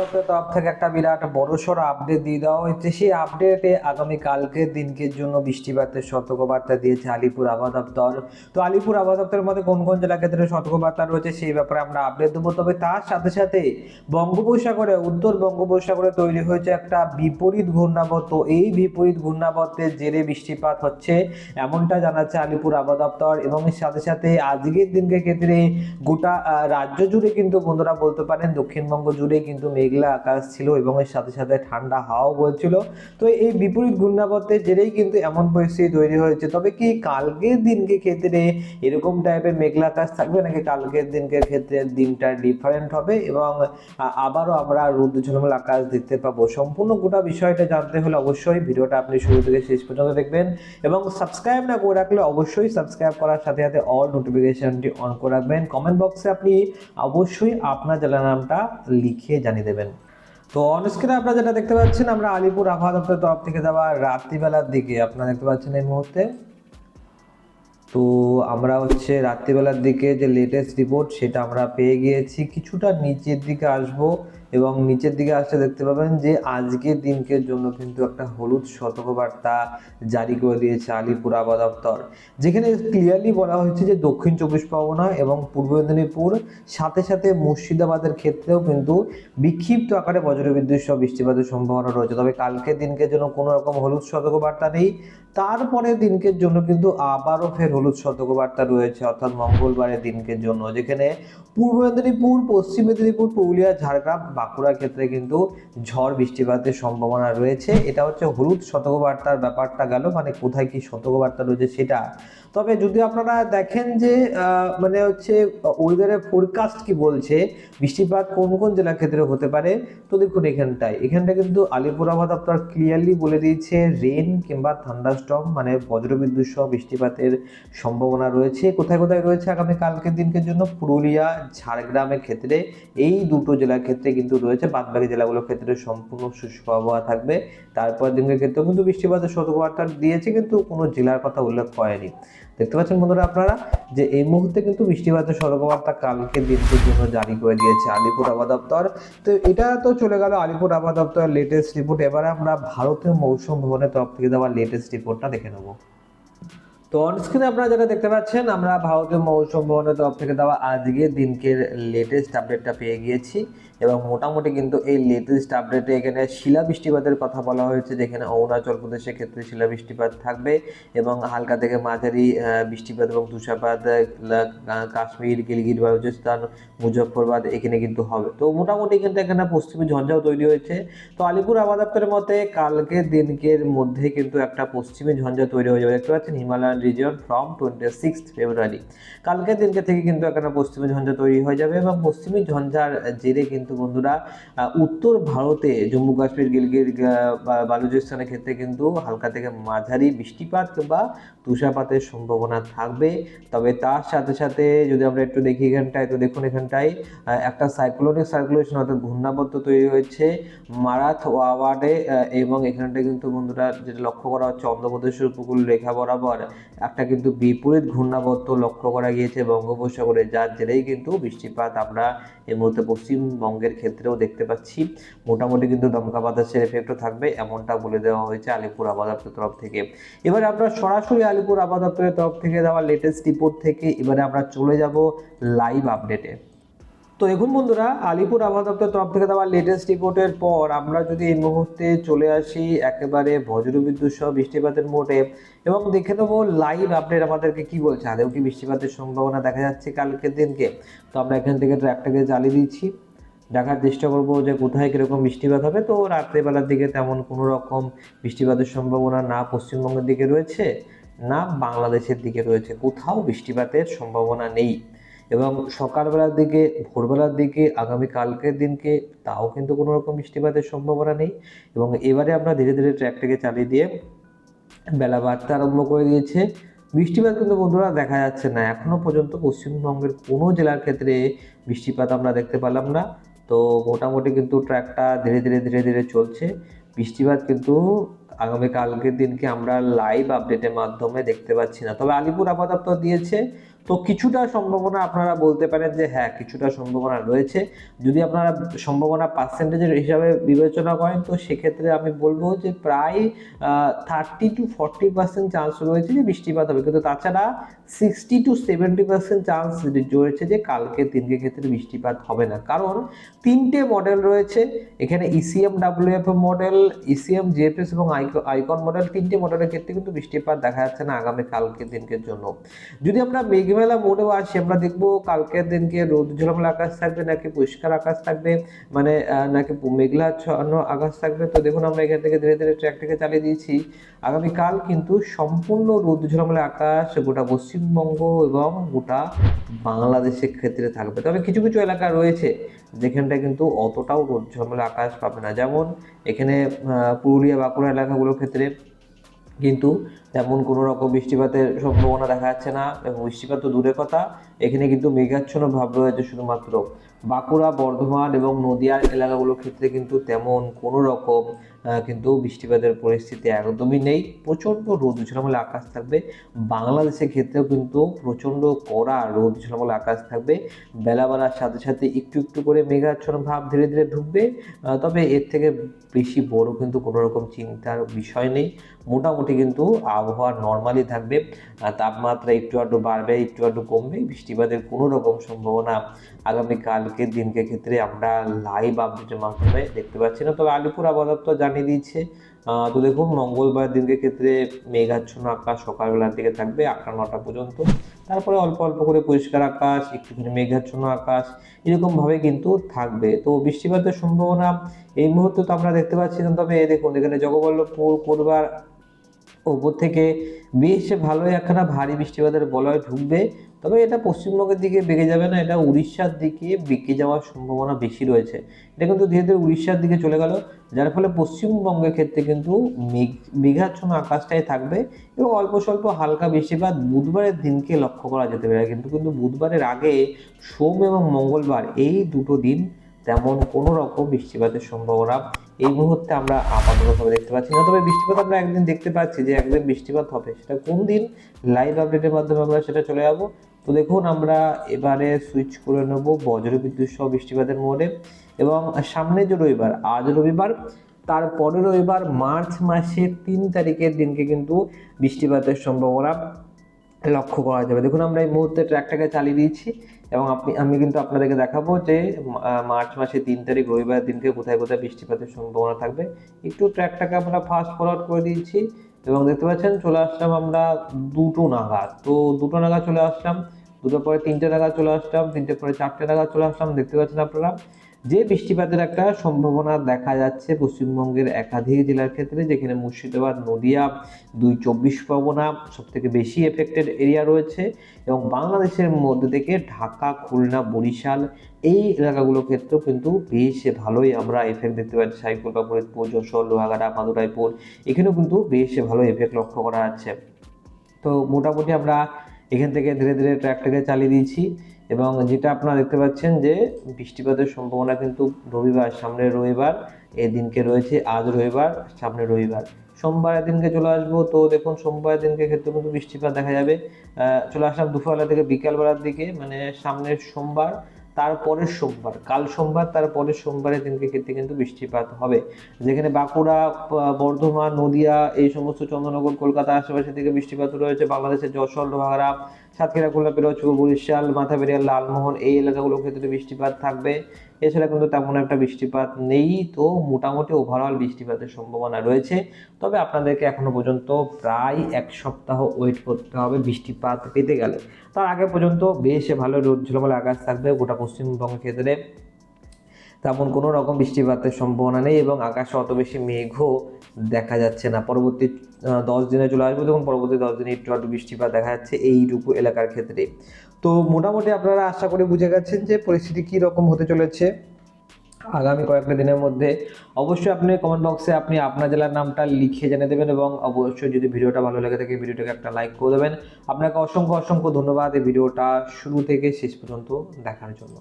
দপ্তরের তরফ থেকে একটা বিরাট বড়সড় আপডেট দিয়ে দেওয়া হয়েছে। সেই আপডেটে আগামী কালকের দিনকের জন্য বৃষ্টিপাতের সতর্কবার্তা দিয়েছে আলিপুর আবহাওয়া দপ্তর। তো আলিপুর আবহাওয়া দপ্তরের মধ্যে কোন কোন জেলা ক্ষেত্রে সতর্কবার্তা রয়েছে সেই ব্যাপারে আমরা আপডেট দেবো। তবে তার সাথে সাথে বঙ্গোপসাগরে, উত্তর বঙ্গোপসাগরে তৈরি হয়েছে একটা বিপরীত ঘূর্ণাবর্ত এই বিপরীত ঘূর্ণাবর্তের জেরে বৃষ্টিপাত হচ্ছে এমনটা জানাচ্ছে আলিপুর আবহাওয়া দপ্তর। এবং সাথে সাথে আজকের দিনকে ক্ষেত্রে গোটা রাজ্য জুড়ে কিন্তু বন্ধুরা বলতে পারেন দক্ষিণবঙ্গ জুড়ে কিন্তু মেঘলা আকাশ ছিল এবং এর সাথে সাথে ঠান্ডা হাওয়াও বলছিল তো এই বিপরীত ঘূর্ণাবর্তের জেরেই কিন্তু এমন পরিস্থিতি তৈরি হয়েছে। তবে কি কালকের দিনকে ক্ষেত্রে এরকম টাইপের মেঘলা আকাশ থাকবে নাকি কালকের দিনকে ক্ষেত্রে দিনটা ডিফারেন্ট হবে? এবং আবারও আমরা রোদ ঝলমল আকাশ দেখতে পাবো। সম্পূর্ণ গোটা বিষয়টা জানতে হলে অবশ্যই ভিডিওটা আপনি শুরু থেকে শেষ পর্যন্ত দেখবেন। এবং সাবস্ক্রাইব না করে রাখলে অবশ্যই সাবস্ক্রাইব করার সাথে সাথে অল নোটিফিকেশনটি অন করে রাখবেন। কমেন্ট বক্সে আপনি অবশ্যই আপনার জেলার নামটা লিখে জানিয়ে দেবেন। তো অনস্ক্রিনে আপনারা যেটা দেখতে পাচ্ছেন, আমরা আলিপুর আবহাওয়া দপ্তরের তরফ থেকে যাওয়া রাত্রিবেলার দিকে। আপনারা দেখতে পাচ্ছেন এই মুহূর্তে। তো আমরা হচ্ছে রাত্রিবেলার দিকে যে লেটেস্ট রিপোর্ট সেটা আমরা পেয়ে গিয়েছি। কিছুটা নিচের দিকে আসব। এবং নিচের দিকে আসলে দেখতে পাবেন যে আজকের দিনকের জন্য কিন্তু একটা হলুদ সতর্কবার্তা জারি করে দিয়েছে আলিপুর আবহাওয়া দপ্তর। যেখানে ক্লিয়ারলি বলা হয়েছে যে দক্ষিণ চব্বিশ পরগনা এবং পূর্ব মেদিনীপুর, সাথে সাথে মুর্শিদাবাদের ক্ষেত্রেও কিন্তু বিক্ষিপ্ত আকারে বজ্রবিদ্যুৎ সহ বৃষ্টিপাতের সম্ভাবনা রয়েছে। তবে কালকের দিনকের জন্য কোনো রকম হলুদ সতর্কবার্তা নেই। তারপরে দিনকের জন্য কিন্তু আবারও ফের হলুদ সতর্কবার্তা রয়েছে, অর্থাৎ মঙ্গলবারের দিনকের জন্য। যেখানে পূর্ব মেদিনীপুর, পশ্চিম মেদিনীপুর, পুরুলিয়া, ঝাড়গ্রাম বাঁকুড়ার ক্ষেত্রে কিন্তু ঝড় বৃষ্টিপাতের সম্ভাবনা রয়েছে। এটা হচ্ছে হলুদ সতর্কবার্তার ব্যাপারটা গেল মানে কোথায় কি সতর্কবার্তা রয়েছে সেটা। তবে যদি আপনারা দেখেন যে মানে হচ্ছে ওয়েদারের ফোরকাস্ট কি বলছে, বৃষ্টিপাত কোন কোন জেলার ক্ষেত্রে হতে পারে, তো দেখুন এখানটায়। এখানটা কিন্তু আলিপুর দপ্তর ক্লিয়ারলি বলে দিয়েছে রেন কিংবা থান্ডারস্টর্ম মানে বজ্রবিদ্যুৎ সহ বৃষ্টিপাতের সম্ভাবনা রয়েছে। কোথায় কোথায় রয়েছে আগামী কালকের দিনকের জন্য? পুরুলিয়া, ঝাড়গ্রামের ক্ষেত্রে। এই দুটো জেলার ক্ষেত্রে কিন্তু রয়েছে। বাদবাকি জেলাগুলোর ক্ষেত্রে সম্পূর্ণ শুষ্ক আবহাওয়া থাকবে। তারপর দিনের ক্ষেত্রেও কিন্তু বৃষ্টিপাতের সতর্কবার্তা দিয়েছে, কিন্তু কোনো জেলার কথা উল্লেখ করেনি। দেখতে পাচ্ছেন বন্ধুরা আপনারা যে এই মুহূর্তে কিন্তু বৃষ্টিপাতের সতর্কবার্তা কালকে দিনটির জন্য জারি করে দিয়েছে আলিপুর আবহাওয়া দপ্তর। তো এটা তো চলে গেল আলিপুর আবহাওয়া দপ্তরের লেটেস্ট রিপোর্ট এবারে আমরা ভারতীয় মৌসুম ভবনের তরফ থেকে দেওয়া লেটেস্ট রিপোর্টটা দেখে নেব। তো অনস্ক্রিনে আপনারা যেটা দেখতে পাচ্ছেন, আমরা ভারতীয় মৌসুম ভবনের তরফ থেকে দেওয়া আজকে দিনকের লেটেস্ট আপডেটটা পেয়ে গিয়েছি। এবং মোটামুটি কিন্তু এই লেটেস্ট আপডেটে এখানে শিলা বৃষ্টিপাতের কথা বলা হয়েছে, যেখানে অরুণাচল প্রদেশের ক্ষেত্রে শিলা বৃষ্টিপাত থাকবে এবং হালকা থেকে মাঝারি বৃষ্টিপাত এবং তুষারপাত কাশ্মীর, গিলগিট, বালুচিস্তান, মুজফ্ফরবাদ এখানে কিন্তু হবে। তো মোটামুটি কিন্তু এখানে পশ্চিমী ঝঞ্ঝাও তৈরি হয়েছে। তো আলিপুর আবহাওয়া দপ্তরের মতে কালকে দিনকের মধ্যে কিন্তু একটা পশ্চিমী ঝঞ্ঝা তৈরি হয়ে যাবে। দেখতে পাচ্ছেন Himalayan region from twenty six February কালকের দিনকে থেকে কিন্তু এখানে পশ্চিমী ঝঞ্ঝা তৈরি হয়ে যাবে এবং পশ্চিমী ঝঞ্ঝার জেরে কিন্তু বন্ধুরা উত্তর ভারতে জম্মু কাশ্মীর গিলগির বালুচিস্তানের ক্ষেত্রে কিন্তু হালকা থেকে মাঝারি বৃষ্টিপাত বা তুষারপাতের সম্ভাবনা থাকবে। তবে তার সাথে সাথে যদি আমরা একটু দেখি এখানটায়, তো দেখুন এখানটায় একটা সাইক্লোনিক সার্কুলেশন অর্থাৎ ঘূর্ণাবর্ত তৈরি হয়েছে মারাথ ওয়াওয়ার্ডে এবং এখানটায় কিন্তু বন্ধুরা যেটা লক্ষ্য করা হচ্ছে, অন্ধ্রপ্রদেশের উপকূল রেখা বরাবর একটা কিন্তু বিপরীত ঘূর্ণাবর্ত লক্ষ্য করা গিয়েছে বঙ্গোপসাগরে, যার জেরেই কিন্তু বৃষ্টিপাত আমরা এই মুহূর্তে পশ্চিমবঙ্গের ক্ষেত্রেও দেখতে পাচ্ছি। মোটামুটি কিন্তু দমকা বাতাসের এফেক্টও থাকবে, এমনটা বলে দেওয়া হয়েছে আলিপুর আবহাওয়া তরফ থেকে। এবারে আমরা সরাসরি আলিপুর আবহাওয়া তরফ থেকে দেওয়া লেটেস্ট রিপোর্ট থেকে এবারে আমরা চলে যাব লাইভ আপডেটে তো দেখুন বন্ধুরা, আলিপুর আবহাওয়া দপ্তর তরফ থেকে দেওয়া লেটেস্ট রিপোর্টের পর আমরা যদি এই মুহূর্তে চলে আসি, একেবারে বজ্রবিদ্যুৎ সহ বৃষ্টিপাতের মোটে এবং দেখে নেব লাইভ আপডেট আমাদেরকে কি বলছে। আদেও কি বৃষ্টিপাতের সম্ভাবনা দেখা যাচ্ছে কালকের দিনকে? তো আমরা এখান থেকে ট্র্যাকটাকে জ্বালিয়ে দিচ্ছি। দেখার চেষ্টা করব যে কোথায় কীরকম বৃষ্টিপাত হবে। তো রাত্রেবেলার দিকে তেমন কোনো রকম বৃষ্টিপাতের সম্ভাবনা না পশ্চিমবঙ্গের দিকে রয়েছে, না বাংলাদেশের দিকে রয়েছে। কোথাও বৃষ্টিপাতের সম্ভাবনা নেই। এবং সকালবেলার দিকে, ভোরবেলার দিকে, আগামী কালকের দিনকে তাও কিন্তু কোনো রকম বৃষ্টিপাতের সম্ভাবনা নেই। এবং এবারে আমরা ধীরে ধীরে ট্র্যাকটাকে চালিয়ে দিয়ে বেলা বাড়তে আরম্ভ করে দিয়েছে। বৃষ্টিপাত কিন্তু বন্ধুরা দেখা যাচ্ছে না। এখনও পর্যন্ত পশ্চিমবঙ্গের কোনো জেলার ক্ষেত্রে বৃষ্টিপাত আমরা দেখতে পেলাম না। তো মোটামুটি কিন্তু ট্র্যাকটা ধীরে ধীরে ধীরে ধীরে চলছে। বৃষ্টিপাত কিন্তু আগামীকালকের দিনকে আমরা লাইভ আপডেটের মাধ্যমে দেখতে পাচ্ছি না। তবে আলিপুর আপাতত দিয়েছে তো কিছুটা সম্ভাবনা আপনারা বলতে পারেন যে হ্যাঁ কিছুটা সম্ভাবনা রয়েছে। যদি আপনারা সম্ভাবনা পার্সেন্টেজের হিসাবে বিবেচনা করেন, তো সেক্ষেত্রে আমি বলব যে, প্রায় thirty to forty percent chance রয়েছে যে, বৃষ্টিপাত হবে। কিন্তু তাছাড়া sixty to seventy percent chance রয়েছে যে, কালকে দিনকে ক্ষেত্রে বৃষ্টিপাত হবে না। কারণ তিনটে মডেল রয়েছে। এখানে E C M W F model E C M G F S এবং আইকন মডেল তিনটে মডেলের ক্ষেত্রে কিন্তু বৃষ্টিপাত দেখা যাচ্ছে না আগামী কালকের দিনকের জন্য। যদি আমরা মেঘমেলা মোড়েও আসি আমরা দেখব কালকের দিনকে রোদ, ঝলমলা আকাশ থাকবে, নাকি পরিষ্কার আকাশ থাকবে মানে নাকি মেঘলাচ্ছন্ন আকাশ থাকবে। তো দেখুন, আমরা এখান থেকে ধীরে ধীরে ট্র্যাকটাকে চালিয়ে দিয়েছি। আগামীকাল কিন্তু সম্পূর্ণ রোদ, ঝলমলে আকাশ, গোটা পশ্চিমবঙ্গ এবং গোটা বাংলাদেশের ক্ষেত্রে থাকবে। তবে কিছু কিছু এলাকা রয়েছে যেখানটা কিন্তু অতটাও রোদ, ঝলমলে আকাশ পাবে না। যেমন এখানে পুরুলিয়া, বাঁকুড়া এলাকাগুলোর ক্ষেত্রে কিন্তু তেমন কোনো রকম বৃষ্টিপাতের সম্ভাবনা দেখা যাচ্ছে না এবং বৃষ্টিপাত তো দূরের কথা। এখানে কিন্তু মেঘাচ্ছন্ন ভাব রয়েছে শুধুমাত্র। বাঁকুড়া, বর্ধমান এবং নদিয়ার এলাকাগুলোর ক্ষেত্রে কিন্তু তেমন কোনো রকম কিন্তু বৃষ্টিপাতের পরিস্থিতি একদমই নেই। প্রচণ্ড রোদ ঝলমলে আকাশ থাকবে। বাংলাদেশের ক্ষেত্রেও কিন্তু প্রচণ্ড কড়া রোদ ঝলমলে আকাশ থাকবে। বেলা বাড়ার সাথে সাথে একটু একটু করে মেঘাচ্ছন্ন ভাব ধীরে ধীরে ঢুকবে। তবে এর থেকে বেশি বড় কিন্তু কোনো রকম চিন্তার বিষয় নেই। মোটামুটি কিন্তু আবহাওয়া নর্মালি থাকবে। তাপমাত্রা একটু আধটু বাড়বে একটু আধটু কমবে। বৃষ্টিপাতের কোনো রকম সম্ভাবনা আগামী কালকের দিনকে ক্ষেত্রে আমরা লাইভ আপডেটের মাধ্যমে দেখতে পাচ্ছি না। তবে আলিপুর আবহাওয়া জানিয়ে আহ, তো দেখুন, মঙ্গলবার দিনকে ক্ষেত্রে মেঘাচ্ছন্ন আকাশ, সকালবেলার দিকে থাকবে আটটা, নটা পর্যন্ত। তারপরে অল্প অল্প করে পরিষ্কার আকাশ, একটুখানি মেঘাচ্ছন্ন আকাশ, এরকমভাবে কিন্তু থাকবে। তো বৃষ্টিপাতের সম্ভাবনা এই মুহূর্তে তো আমরা দেখতে পাচ্ছি না, তবে দেখুন, এখানে জগবল্লভপুর কোরবার ওপর থেকে বেশ ভালোই একখানা ভারী বৃষ্টিপাতের বলয় ঢুকবে। তবে এটা পশ্চিমবঙ্গের দিকে বেঁকে যাবে না, এটা উড়িষ্যার দিকে বেঁকে যাওয়ার সম্ভাবনা বেশি রয়েছে। এটা কিন্তু ধীরে ধীরে উড়িষ্যার দিকে চলে গেল, যার ফলে পশ্চিমবঙ্গের ক্ষেত্রে কিন্তু মেঘ, মেঘাচ্ছন্ন আকাশটাই থাকবে এবং অল্প স্বল্প হালকা বৃষ্টিপাত বুধবারের দিনকে লক্ষ্য করা যেতে পারে। কিন্তু কিন্তু বুধবারের আগে সোম এবং মঙ্গলবার এই দুটো দিন তেমন কোনো রকম বৃষ্টিপাতের সম্ভাবনা এই মুহূর্তে আমরা আপাততভাবে দেখতে পাচ্ছি না। তবে বৃষ্টিপাত আমরা একদিন দেখতে পাচ্ছি যে একদিন বৃষ্টিপাত হবে। সেটা কোন দিন? লাইভ আপডেটের মাধ্যমে আমরা সেটা চলে যাব তো দেখুন, আমরা এবারে সুইচ করে নেব বজ্রবিদ্যুৎ সহ বৃষ্টিপাতের মোড়ে এবং সামনে যে রবিবার, আজ রবিবার, তারপরে রবিবার, মার্চ মাসের তিন তারিখের দিনকে কিন্তু বৃষ্টিপাতের সম্ভাবনা লক্ষ্য করা যাবে। দেখুন, আমরা এই মুহূর্তে ট্র্যাকটাকে চালিয়ে দিয়েছি এবং আপনি, আমি কিন্তু আপনাদেরকে দেখাবো যে মার্চ মাসে তিন তারিখ রবিবার দিনকে কোথায় কোথায় বৃষ্টিপাতের সম্ভাবনা থাকবে। একটু ট্র্যাকটাকে আমরা ফাস্ট ফরওয়ার্ড করে দিয়েছি। এবং দেখতে পাচ্ছেন চলে আসলাম আমরা দুটো নাগাদ। তো দুটো নাগাদ চলে আসলাম, দুটোর পরে তিনটে নাগাদ চলে আসলাম তিনটে পরে চারটে নাগাদ চলে আসলাম, দেখতে পাচ্ছেন আপনারা? যে বৃষ্টিপাতের একটা সম্ভাবনা দেখা যাচ্ছে পশ্চিমবঙ্গের একাধিক জেলার ক্ষেত্রে, যেখানে মুর্শিদাবাদ, নদিয়া, দুই চব্বিশ পরগনা সব থেকে বেশি এফেক্টেড এরিয়া রয়েছে এবং বাংলাদেশের মধ্যে থেকে ঢাকা, খুলনা, বরিশাল এই এলাকাগুলোর ক্ষেত্রেও কিন্তু বেশ ভালোই আমরা এফেক্ট দেখতে পাচ্ছি। সাইকুলকা ফরিদপুর যশোর, লোহাগাড়া, মাদুরাইপুর এখানেও কিন্তু বেশ ভালো এফেক্ট লক্ষ্য করা যাচ্ছে। তো মোটামুটি আমরা এখান থেকে ধীরে ধীরে ট্র্যাকটাকে চালিয়ে দিয়েছি। এবং যেটা আপনারা দেখতে পাচ্ছেন যে বৃষ্টিপাতের সম্ভাবনা কিন্তু রবিবার সামনে রবিবার, এই দিনকে রয়েছে, আজ রবিবার সামনে রবিবার। সোমবারের দিনকে চলে আসব, তো দেখুন, সোমবারের দিনকে ক্ষেত্রে কিন্তু বৃষ্টিপাত দেখা যাবে। চলে আসলাম দুপুরবেলা থেকে বিকালবেলার দিকে মানে সামনের সোমবার তারপরের সোমবার, কাল সোমবার তারপরের সোমবারের দিনকে ক্ষেত্রে কিন্তু বৃষ্টিপাত হবে। যেখানে বাঁকুড়া বর্ধমান, নদিয়া, এই সমস্ত চন্দ্রনগর, কলকাতা আশেপাশে থেকে বৃষ্টিপাত রয়েছে। বাংলাদেশের যশোর, লোহাগড়া, সাতক্ষীরা, খুলনা, পিরোজপুর, বরিশাল, মাথাবেরিয়া, লালমোহন এই এলাকাগুলোর ক্ষেত্রে বৃষ্টিপাত থাকবে। এছাড়া কিন্তু তেমন একটা বৃষ্টিপাত নেই। তো মোটামুটি ওভারঅল বৃষ্টিপাতের সম্ভাবনা রয়েছে। তবে আপনাদেরকে এখনও পর্যন্ত প্রায় এক সপ্তাহ ওয়েট করতে হবে বৃষ্টিপাত পেতে গেলে। তার আগে পর্যন্ত বেশ ভালো রোদ, ঝলমলে, আকাশ থাকবে গোটা পশ্চিমবঙ্গের ক্ষেত্রে তেমন কোনো রকম বৃষ্টিপাতের সম্ভাবনা নেই এবং আকাশে অত বেশি মেঘও দেখা যাচ্ছে না। পরবর্তী দশ দিনে চলে আসবে। তখন পরবর্তী দশ দিনে একটু একটু বৃষ্টিপাত দেখা যাচ্ছে এইটুকু এলাকার ক্ষেত্রে। তো মোটামুটি আপনারা আশা করে বুঝে গেছেন যে পরিস্থিতি কী রকম হতে চলেছে আগামী কয়েকটা দিনের মধ্যে। অবশ্যই আপনি কমেন্ট বক্সে আপনি আপনার জেলার নামটা লিখে জেনে দেবেন এবং অবশ্যই যদি ভিডিওটা ভালো লেগে থাকে, ভিডিওটাকে একটা লাইক করে দেবেন। আপনাকে অসংখ্য অসংখ্য ধন্যবাদ এই ভিডিওটা শুরু থেকে শেষ পর্যন্ত দেখার জন্য।